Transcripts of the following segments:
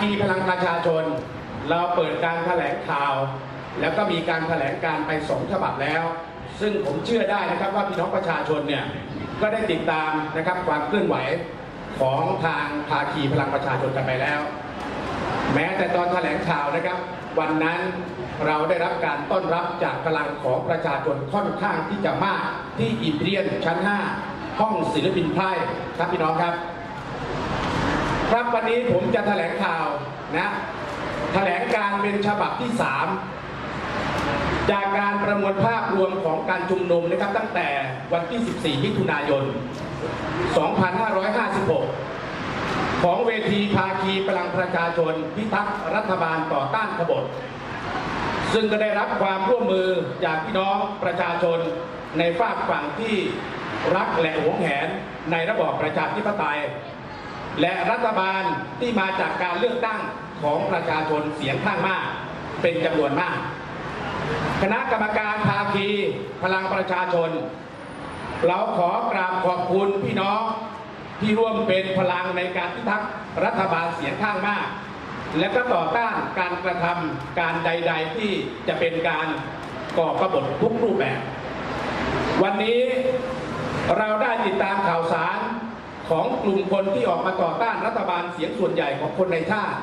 คีพลังประชาชน เราเปิดการแถลงข่าว แล้วก็มีการแถลงการไปสองฉบับแล้ว ซึ่งผมเชื่อได้นะครับว่าพี่น้องประชาชนเนี่ยก็ได้ติดตามนะครับความเคลื่อนไหวของทางภาคีพลังประชาชนกันไปแล้ว แม้แต่ตอนแถลงข่าวนะครับ วันนั้นเราได้รับการต้อนรับจากพลังของประชาชนค่อนข้างที่จะมากที่อิมพีเรียนชั้น 5 ห้องศิลปินไพร่ครับพี่น้องครับ ครับวันนี้ผมจะแถลงข่าวนะแถลงการเป็นฉบับที่ 3 จากการประมวลภาพรวมของการชุมนุมนะครับตั้งแต่วันที่ 14 มิถุนายน 2556 ของเวทีภาคีพลังประชาชน พิทักษ์รัฐบาลต่อต้านขบฏซึ่งก็ได้รับความร่วมมือจากพี่น้องประชาชนในฝากฝั่งที่รักและหวงแหนในระบอบประชาธิปไตย และรัฐบาลที่มาจากการเลือกตั้งของประชาชนเสียงข้างมาก เป็นจำนวนมาก คณะกรรมการภาคีพลังประชาชน เราขอกราบขอบคุณพี่น้องที่ร่วมเป็นพลังในการพิทักษ์รัฐบาลเสียงข้างมาก และก็ต่อต้านการกระทำการใด ๆ ที่จะเป็นการก่อกบฏทุกรูปแบบ วันนี้เราได้ติดตามข่าวสาร ของกลุ่มคนที่ออกมาต่อต้านรัฐบาลเสียงส่วนใหญ่ของคนในชาติ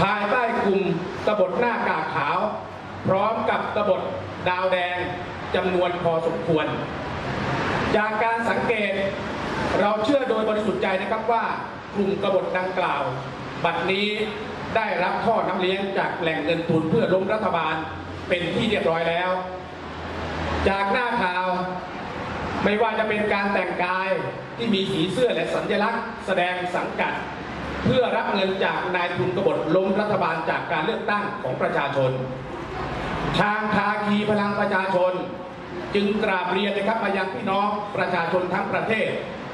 ภายใต้กลุ่มกบฏหน้ากากขาว พร้อมกับกบฏดาวแดงจำนวนพอสมควร จากการสังเกตเราเชื่อโดยบริสุทธิ์ใจนะครับว่ากลุ่มกบฏดังกล่าว บัดนี้ได้รับข้อน้ำเลี้ยงจากแหล่งเงินทุนเพื่อล้มรัฐบาลเป็นที่เรียบร้อยแล้ว จากหน้าข่าว ไม่ว่าจะเป็นการแต่งกายที่มีสีเสื้อและสัญลักษณ์ แสดงสังกัด เพื่อรับเงินจากนายทุนกบฏล้มรัฐบาลจากการเลือกตั้งของประชาชน ทางภาคีพลังประชาชน จึงกราบเรียนนะครับมายังพี่น้องประชาชนทั้งประเทศ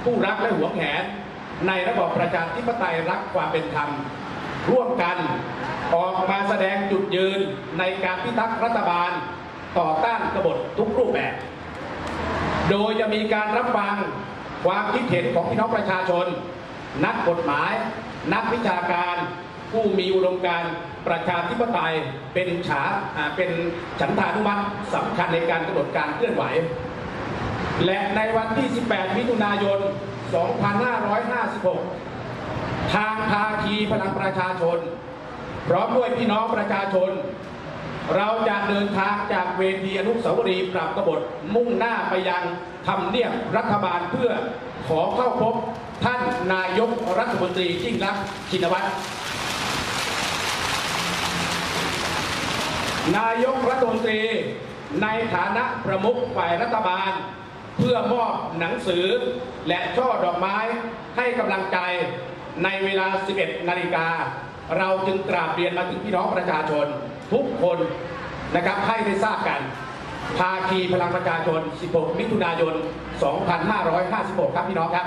ผู้รักและหวงแหน ในระบอบประชาธิปไตยรักความเป็นธรรม ร่วมกันออกมาแสดงจุดยืนในการพิทักษ์รัฐบาล ต่อต้านกบฏทุกรูปแบบ โดยจะมีการรับฟังความคิดเห็นของพี่น้องประชาชน นักกฎหมาย นักวิชาการ ผู้มีอุดมการณ์ประชาธิปไตยเป็นฉาอ่าเป็นฉันทานุมัติสำคัญในการกำหนดการเคลื่อนไหว และในวันที่ 18 มิถุนายน 2556 ทางภาคีพลังประชาชน พร้อมด้วยพี่น้องประชาชน เราจะเดินทางจากเวทีอนุสาวรีย์ปราบกบฏมุ่งหน้าไปยังทำเนียบรัฐบาลเพื่อขอเข้าพบท่านนายกรัฐมนตรียิ่งรักษณ์ชินวัตรนายกรัฐมนตรีในฐานะประมุขฝ่ายรัฐบาล เพื่อมอบหนังสือและช่อดอกไม้ให้กำลังใจในเวลา 11 นาฬิกา เราจึงกราบเรียนมาถึงพี่น้องประชาชน ทุกคนนะครับให้ได้ทราบกันภาคีพลังประชาชน 16 มิถุนายน 2556 ครับพี่น้องครับ